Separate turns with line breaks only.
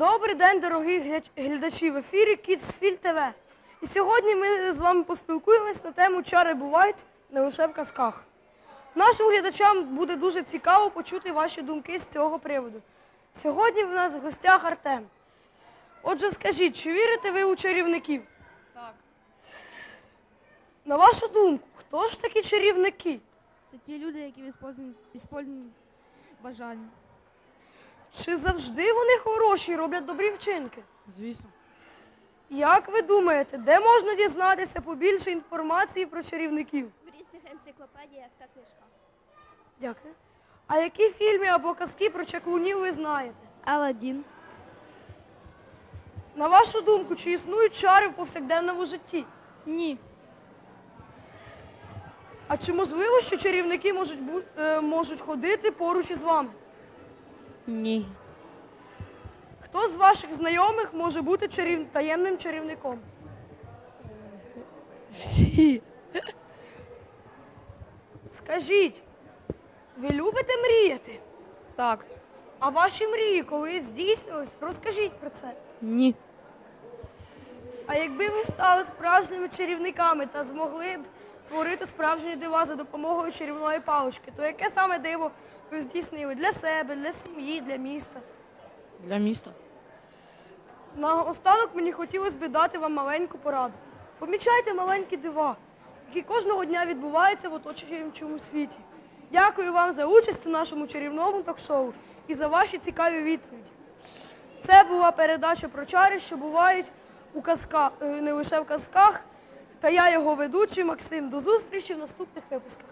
Добрий день, дорогі глядачі в ефірі Kidsfil TV. І сьогодні ми з вами поспілкуємось на тему чари бувають не лише в казках. Нашим глядачам буде дуже цікаво почути ваші думки з цього приводу. Сьогодні в нас в гостях Артем. Отже, скажіть, чи вірите ви у чарівників?
Так,
На вашу думку, хто ж такі чарівники?
це ті люди, які використовують бажання.
Чи завжди вони хороші і роблять добрі вчинки?
Звісно.
Як ви думаєте, де можна дізнатися побільше інформації про чарівників?
В різних енциклопедіях та книжках.
Дякую. А які фільми або казки про чаклунів ви знаєте?
Аладдін.
На вашу думку, чи існують чари в повсякденному житті?
Ні.
А чи можливо, що чарівники можуть, бу- е, можуть ходити поруч із вами?
Ні.
Хто з ваших знайомих може бути чарів... таємним чарівником?
Всі.
Скажіть, ви любите мріяти?
Так.
А ваші мрії колись здійснились? Розкажіть про це.
Ні.
А якби ви стали справжніми чарівниками та змогли б творити справжні дива за допомогою чарівної палички, то яке саме диво ви здійснили для себе, для сім'ї, для міста?
Для міста.
Наостанок мені хотілося б дати вам маленьку пораду. Помічайте маленькі дива, які кожного дня відбуваються в оточуючому світі. Дякую вам за участь у нашому чарівному ток-шоу і за ваші цікаві відповіді. Це була передача про чари, що бувають у казках, не лише в казках. Та я його ведучий Максим. До зустрічі в наступних випусках.